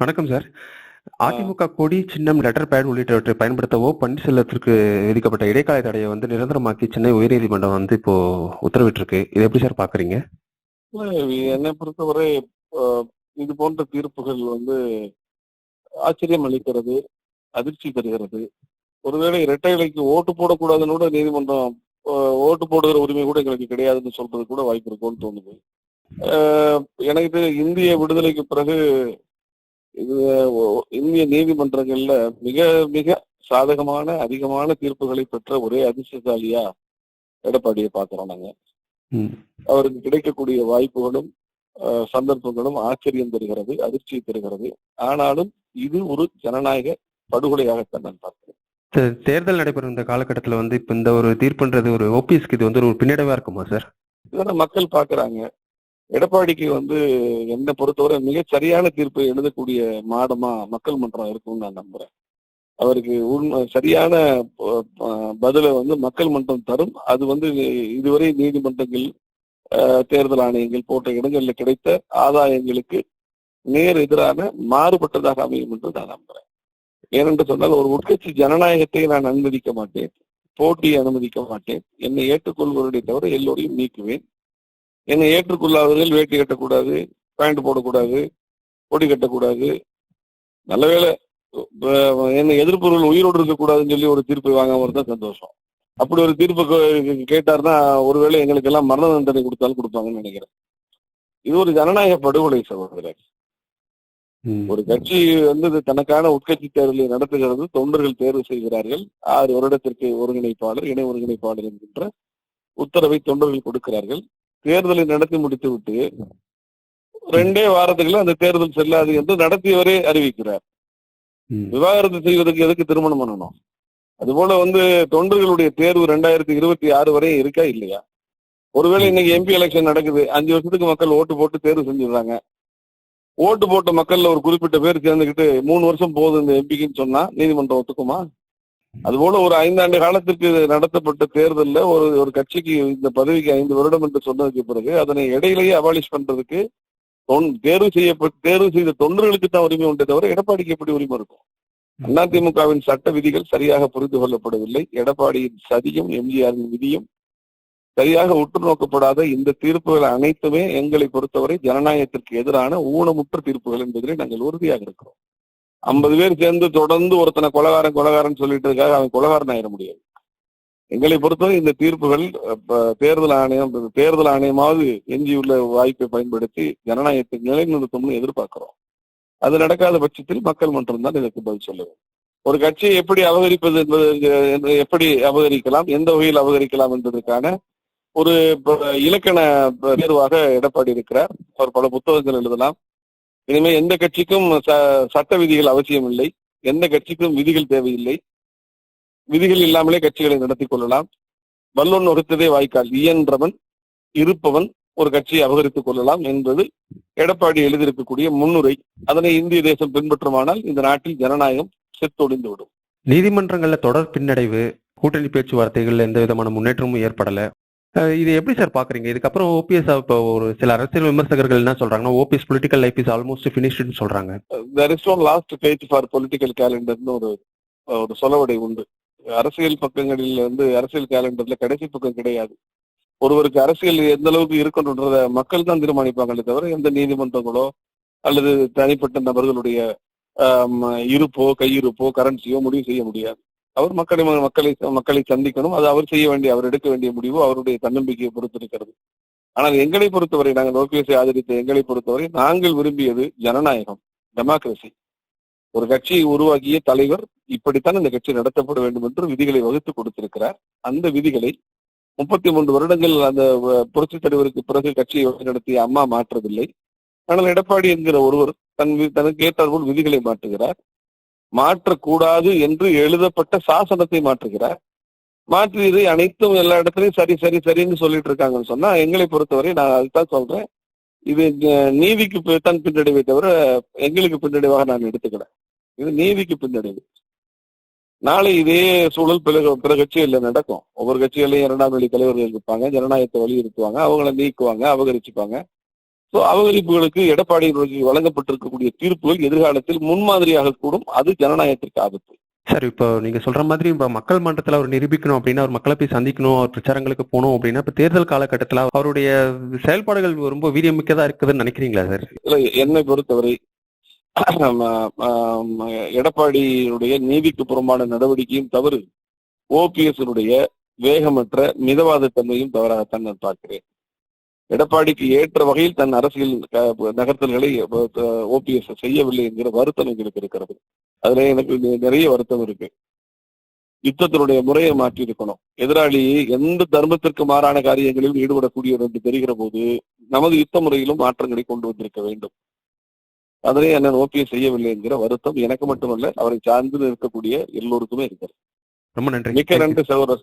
வணக்கம் சார். அதிமுக கொடி, சின்னம், லெட்டர் பேட் உள்ளிட்டவற்றை பயன்படுத்த ஓ. பன்னீர்செல்வத்திற்கு விதிக்கப்பட்ட இடைக்கால தடைய வந்து நிரந்தரமாக்கி சென்னை உயர்நீதிமன்றம் வந்து இப்போ உத்தரவிட்டிருக்கு. இத எப்படி சார் பார்க்குறீங்க? இல்ல, என்னை பொறுத்தவரை இது போன்ற தீர்ப்புகள் வந்து ஆச்சரியம் அளிக்கிறது, அதிர்ச்சி தருகிறது. ஒருவேளை இரட்டை இலைக்கு ஓட்டு போடக்கூடாதுன்னு கூட நீதிமன்றம் ஓட்டு போடுகிற உரிமை கூட எங்களுக்கு கிடையாதுன்னு சொல்றது கூட வாய்ப்பு இருக்கும்னு தோணுது. எனக்கு இந்திய விடுதலைக்கு பிறகு இது இந்திய நீதிமன்றங்கள்ல மிக மிக சாதகமான, அதிகமான தீர்ப்புகளை பெற்ற ஒரே அதிர்ஷ்டசாலியா எடப்பாடிய பார்க்கிறோம் நாங்க. அவருக்கு கிடைக்கக்கூடிய வாய்ப்புகளும், சந்தர்ப்பங்களும் ஆச்சரியம் தருகிறது, அதிர்ச்சியை தருகிறது. ஆனாலும் இது ஒரு ஜனநாயக படுகொலையாகத்தான் நான் பார்க்கிறேன். தேர்தல் நடைபெறும் இந்த காலகட்டத்தில வந்து இப்ப இந்த ஒரு தீர்ப்புன்றது ஒரு ஓபிஎஸ்க்கு இது வந்து ஒரு பின்னடைவா இருக்குமா சார்? இதான மக்கள் பார்க்கறாங்க. எடப்பாடிக்கு வந்து என்னை பொறுத்தவரை மிக சரியான தீர்ப்பை எழுதக்கூடிய மாடமா மக்கள் மன்றம் இருக்கும்னு நான் நம்புறேன். அவருக்கு உண்மை சரியான பதிலை வந்து மக்கள் மன்றம் தரும். அது வந்து இதுவரை நீதிமன்றங்கள், தேர்தல் ஆணையங்கள் போன்ற இடங்கள்ல கிடைத்த ஆதாயங்களுக்கு நேர் எதிரான மாறுபட்டதாக அமையும் என்று நான் நம்புறேன். ஏனென்று சொன்னால் ஒரு உட்கட்சி ஜனநாயகத்தை நான் அனுமதிக்க மாட்டேன். போட்டியை அனுமதிக்க மாட்டேன். என்னை ஏற்றுக்கொள்பவர்களை தவிர எல்லோரையும் நீக்குவேன். என்னை ஏற்றுக்கொள்ளாதவர்கள் வேட்டி கட்டக்கூடாது, பேண்ட் போடக்கூடாது, கொடி கட்டக்கூடாது. நல்ல ப என்னை எதிர்ப்பவர்கள் உயிரோடு இருக்கக்கூடாதுன்னு சொல்லி ஒரு தீர்ப்பை வாங்காம இருந்தா சந்தோஷம். அப்படி ஒரு தீர்ப்பு க கேட்டாருன்னா ஒருவேளை எங்களுக்கெல்லாம் மரண தண்டனை குடுத்தாலும் குடுப்பாங்கன்னு நெனைக்கிறேன். இது ஒரு ஜனநாயக படுகொலை சகோதரரே. ஒரு கட்சி வந்து தனக்கான உட்கட்சி தேர்தலை நடத்துகிறது. தொண்டர்கள் தேர்வு செய்கிறார்கள். 6 வருடத்திற்கு ஒருங்கிணைப்பாளர், இணை ஒருங்கிணைப்பாளர் என்கின்ற உத்தரவை தொண்டர்கள் கொடுக்கிறார்கள். தேர்தலை நடத்தி முடித்துவிட்டு 2டே வாரத்துக்குள்ள அந்த தேர்தல் செல்லாது என்று நடத்தியவரே அறிவிக்கிறார். விவாகரத்து செய்வதற்கு எதுக்கு திருமணம் பண்ணணும்? அதுபோல வந்து தொண்டர்களுடைய தேர்வு 2026 வரை இருக்கா இல்லையா? ஒருவேளை இன்னைக்கு எம்பி எலெக்ஷன் நடக்குது. 5 வருஷத்துக்கு மக்கள் ஓட்டு போட்டு தேர்வு செஞ்சுடுறாங்க. ஓட்டு போட்ட மக்கள்ல ஒரு குறிப்பிட்ட பேர் சேர்ந்துக்கிட்டு 3 வருஷம் போகுது இந்த எம்பிக்குன்னு சொன்னா நீதிமன்றம் ஒத்துக்குமா? அதுபோல ஒரு 5 ஆண்டு காலத்திற்கு நடத்தப்பட்ட தேர்தல்ல ஒரு ஒரு கட்சிக்கு இந்த பதவிக்கு 5 வருடம் என்று சொன்னதுக்கு பிறகு அதனை இடையிலேயே அபாலிஷ் பண்றதுக்கு தேர்வு செய்யப்பட்ட தேர்வு செய்த தொண்டர்களுக்கு தான் உரிமை உண்டே தவிர எடப்பாடிக்கு எப்படி உரிமை இருக்கும்? அதிமுகவின் சட்ட விதிகள் சரியாக புரிந்து கொள்ளப்படவில்லை. எடப்பாடியின் சதியும், எம்ஜிஆரின் விதியும் சரியாக உற்று நோக்கப்படாத இந்த தீர்ப்புகள் அனைத்துமே எங்களை பொறுத்தவரை ஜனநாயகத்திற்கு எதிரான ஊனமுற்ற தீர்ப்புகள் என்பதிலே நாங்கள் உறுதியாக இருக்கிறோம். 50 பேர் சேர்ந்து தொடர்ந்து ஒருத்தனை கொலகாரன் கொலகாரன் சொல்லிட்டு இருக்காங்க அவன் கொலகாரன் ஆயிட முடியாது. எங்களை பொறுத்தவரை இந்த தீர்ப்புகள் தேர்தல் ஆணையம் தேர்தல் ஆணையமாவது எஞ்சியுள்ள வாய்ப்பை பயன்படுத்தி ஜனநாயகத்தை நிலைநிறுத்தும்னு எதிர்பார்க்கிறோம். அது நடக்காத பட்சத்தில் மக்கள் மன்றம் தான் இதற்கு பதில் சொல்ல வேண்டும். ஒரு கட்சியை எப்படி அபகரிப்பது என்பது எப்படி அபகரிக்கலாம், எந்த வகையில் அபகரிக்கலாம் என்பதற்கான ஒரு ப இலக்கண தேர்வாக எடப்பாடி இருக்கிறார். அவர் பல புத்தகங்கள் எழுதலாம். இனிமே எந்த கட்சிக்கும் ச சட்ட விதிகள் அவசியம் இல்லை. எந்த கட்சிக்கும் விதிகள் தேவையில்லை. விதிகள் இல்லாமலே கட்சிகளை நடத்திக் கொள்ளலாம். வல்லோன் ஒருத்ததே வாய்க்கால். இயன்றவன், இருப்பவன் ஒரு கட்சியை அபகரித்துக் கொள்ளலாம் என்பது எடப்பாடி எழுதியிருக்கக்கூடிய முன்னுரை. அதனை இந்திய தேசம் பின்பற்றுமானால் இந்த நாட்டில் ஜனநாயகம் செத்தொழிந்து விடும். நீதிமன்றங்கள்ல தொடர் பின்னடைவு, கூட்டணி பேச்சுவார்த்தைகள்ல எந்த விதமான முன்னேற்றமும் ஏற்படல. இது எப்படி சார் பார்க்குறீங்க? இதுக்கப்புறம் ஓபிஎஸ் இப்போ ஒரு சில அரசியல் விமர்சகர்கள் என்ன சொல்றாங்கன்னா, OPS political life is almost ஃபினிஷ்டுன்னு சொல்றாங்க. There is one last page for political கேலண்டர்னு ஒரு ஒரு சொலவடை உண்டு. அரசியல் பக்கங்களில் வந்து அரசியல் கேலண்டர்ல கடைசி பக்கம் கிடையாது. ஒருவருக்கு அரசியல் எந்த அளவுக்கு இருக்கணுன்றத மக்கள் தான் தீர்மானிப்பாங்களே தவிர எந்த நீதிமன்றங்களோ அல்லது தனிப்பட்ட நபர்களுடைய இருப்போ, கையிருப்போ, கரன்சியோ முடிவு செய்ய முடியாது. அவர் மக்களை மக்களை மக்களை சந்திக்கணும். அது அவர் செய்ய வேண்டிய அவர் எடுக்க வேண்டிய முடிவு அவருடைய தன்னம்பிக்கையை பொறுத்திருக்கிறது ஆனால் எங்களை பொறுத்தவரை நாங்கள் ஓபிஎஸ்ஐ ஆதரித்த எங்களை பொறுத்தவரை நாங்கள் விரும்பியது ஜனநாயகம், டெமோக்ரசி. ஒரு கட்சியை உருவாக்கிய தலைவர் இப்படித்தான் இந்த கட்சி நடத்தப்பட வேண்டும் என்று விதிகளை வகுத்து கொடுத்திருக்கிறார். அந்த விதிகளை 33 வருடங்கள் அந்த புரட்சி தலைவருக்கு பிறகு கட்சியை வழிநடத்திய அம்மா மாற்றவில்லை. ஆனால் எடப்பாடி என்கிற ஒருவர் தன் தனக்கு ஏற்றாற்போல் விதிகளை மாற்றுகிறார். மாற்றக்கூடாது என்று எழுதப்பட்ட சாசனத்தை மாற்றுகிறார். மாற்றியதை அனைத்தும் எல்லா இடத்துலையும் சரி சரி சரின்னு சொல்லிட்டு இருக்காங்கன்னு சொன்னா எங்களை பொறுத்தவரை நான் அதுதான் சொல்றேன். இது நீதிக்கு தான் பின்னடைவை தவிர எங்களுக்கு பின்னடைவாக நான் எடுத்துக்கல. இது நீதிக்கு பின்னடைவு. நாளை இதே சூழல் பிறகு பிற கட்சிகள்ல நடக்கும். ஒவ்வொரு கட்சிகளையும் இரண்டாம் நிலை தலைவர்கள் இருப்பாங்க. ஜனநாயகத்தை வலியுறுத்துவாங்க. அவங்கள நீக்குவாங்க, அபகரிச்சுப்பாங்க. சோ அபகரிப்புகளுக்கு எடப்பாடியினுடைய வழங்கப்பட்டிருக்கக்கூடிய தீர்ப்புகள் எதிர்காலத்தில் முன்மாதிரியாக கூடும். அது ஜனநாயகத்திற்கு ஆபத்து. சார் இப்போ நீங்க சொல்ற மாதிரி இப்ப மக்கள் மன்றத்துல அவர் நிரூபிக்கணும் அப்படின்னா அவர் மக்களை போய் சந்திக்கணும் அவர் பிரச்சாரங்களுக்கு போகணும் அப்படின்னா இப்ப தேர்தல் காலகட்டத்துல அவருடைய செயல்பாடுகள் ரொம்ப வீரியமிக்கதா இருக்குதுன்னு நினைக்கிறீங்களா சார்? இதுல என்னை பொறுத்தவரை எடப்பாடியினுடைய நீதிக்கு புறம்பான நடவடிக்கையும் தவறு. ஓபிஎஸ் வேகமற்ற மிதவாத தன்மையும் தவறாகத்தான் நான் பார்க்கிறேன். எடப்பாடிக்கு ஏற்ற வகையில் தன் அரசியல் நகர்த்தல்களை ஓபிஎஸ் செய்யவில்லை என்கிற வருத்தம் எங்களுக்கு இருக்கிறது. அதுல எனக்கு நிறைய வருத்தம் இருக்கு. யுத்தத்தினுடைய முறையை மாற்றி இருக்கணும் எதிராளி எந்த தர்மத்திற்கு மாறான காரியங்களிலும் ஈடுபடக்கூடியவர் என்று தெரிகிற போது நமது யுத்த முறையிலும் மாற்றங்களை கொண்டு வந்திருக்க வேண்டும். அதனை அண்ணன் ஓபிஎஸ் செய்யவில்லை என்கிற வருத்தம் எனக்கு மட்டுமல்ல அவரை சார்ந்து இருக்கக்கூடிய எல்லோருக்குமே இருக்கிறது. ரொம்ப நன்றி. மிக்க நன்றி சகோதரர்.